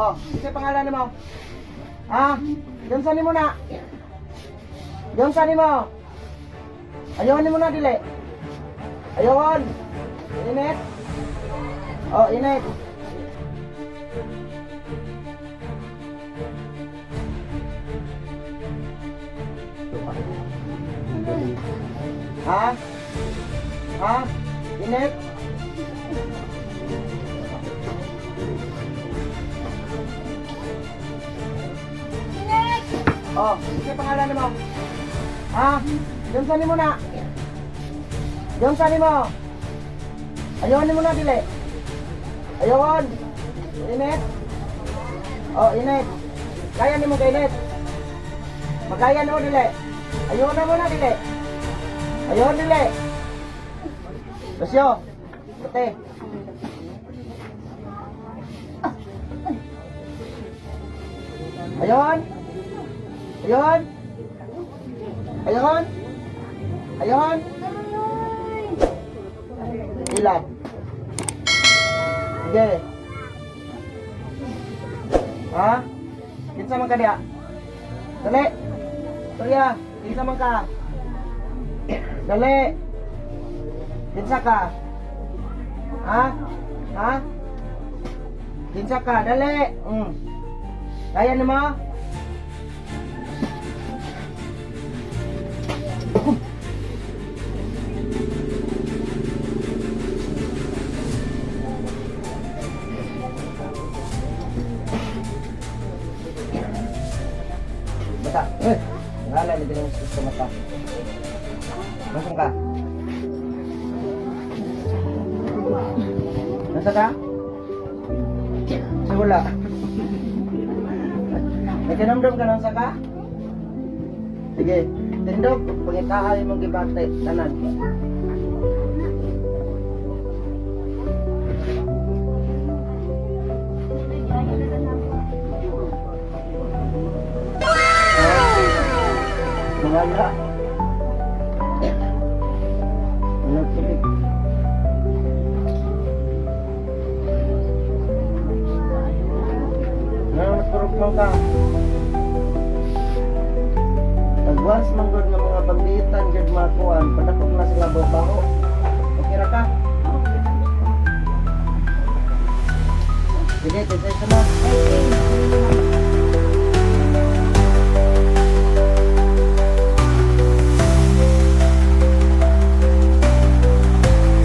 Oh, isa pangalan mo. Ha? Diyan sa mo na. Diyan sa mo. Ayawan mo na dili. Ayawan. Init. Oh, init. Ha? Ha? Init? Oh, sige pangalan mo. Ha? Diyan sa mo na. Diyan sa mo. Ayawan mo na dili. Ayawan. Init. Oh, init. Kaya ni mo kainit. Magkaya mo dili. Ayawan na mo na dili. Ayawan dili. Basyo. Pati. Ayawan. Ayawan. Ayawan. Ayawan. Ilan? Sige. Ha? Kinsa man ka diya? Dali. Surya, kinsa man ka? Dali. Kinsa ka? Ha? Ha? Kinsa ka? Dali. Mm. Kaya ni mo? Bata. Eh, wala ni bilang sa mata. Nasaan ka? Nasa ka? Sa wala. Nagkanamdam ka nang saka? Sige, tindog, pangitahay mong gibate, tanan. Wala. Ano tulik? Ano nagpurok mo? Advance man gud nga mga banditan gud mga kuan, padakog na sila babaho. Okay ra ka? Sige, kasi sa mo.